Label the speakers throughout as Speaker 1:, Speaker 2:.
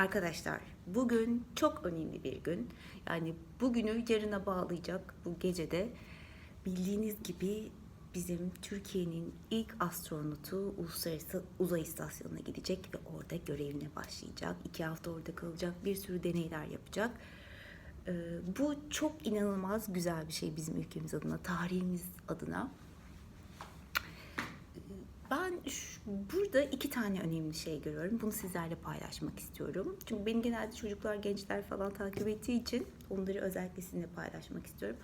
Speaker 1: Arkadaşlar bugün çok önemli bir gün. Yani bugünü yarına bağlayacak bu gecede bildiğiniz gibi bizim Türkiye'nin ilk astronotu Uluslararası Uzay İstasyonu'na gidecek ve orada görevine başlayacak. İki hafta orada kalacak, bir sürü deneyler yapacak. Ee, bu çok inanılmaz güzel bir şey bizim ülkemiz adına, tarihimiz adına. Ben şu- burada iki tane önemli şey görüyorum. Bunu sizlerle paylaşmak istiyorum. Çünkü beni genelde çocuklar, gençler falan takip ettiği için onları özellikle sizinle paylaşmak istiyorum.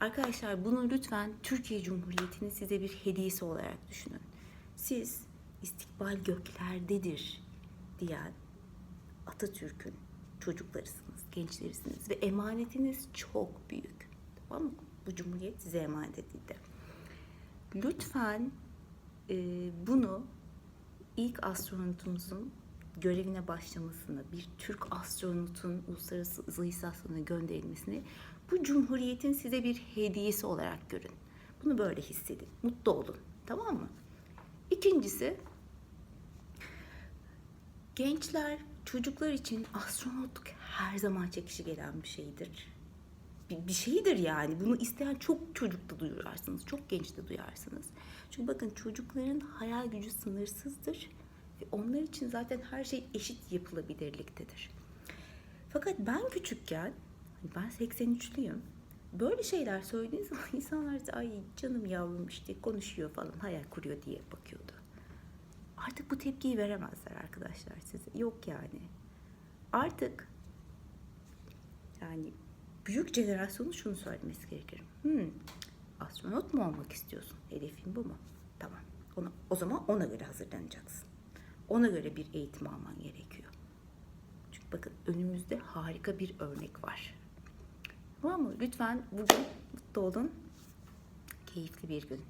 Speaker 1: Arkadaşlar bunu lütfen Türkiye Cumhuriyeti'nin size bir hediyesi olarak düşünün. Siz istikbal göklerdedir diyen Atatürk'ün çocuklarısınız, gençlerisiniz ve emanetiniz çok büyük. Tamam mı? Bu cumhuriyet size emanet edildi. Lütfen e, bunu ilk astronotumuzun görevine başlamasını, bir Türk astronotun uluslararası uzay istasyonuna gönderilmesini bu cumhuriyetin size bir hediyesi olarak görün. Bunu böyle hissedin, mutlu olun. Tamam mı? İkincisi, gençler, çocuklar için astronotluk her zaman çekişi gelen bir şeydir bir, şeydir yani. Bunu isteyen çok çocukta duyarsınız, çok gençte duyarsınız. Çünkü bakın çocukların hayal gücü sınırsızdır ve onlar için zaten her şey eşit yapılabilirliktedir. Fakat ben küçükken, hani ben 83'lüyüm. Böyle şeyler söylediğiniz zaman insanlar da ay canım yavrum işte konuşuyor falan hayal kuruyor diye bakıyordu. Artık bu tepkiyi veremezler arkadaşlar size. Yok yani. Artık yani büyük jenerasyonun şunu söylemesi gerekir. Hmm, astronot mu olmak istiyorsun? Hedefin bu mu? Tamam. Ona, o zaman ona göre hazırlanacaksın. Ona göre bir eğitim alman gerekiyor. Çünkü bakın önümüzde harika bir örnek var. Tamam mı? Lütfen bugün mutlu olun. Keyifli bir gün.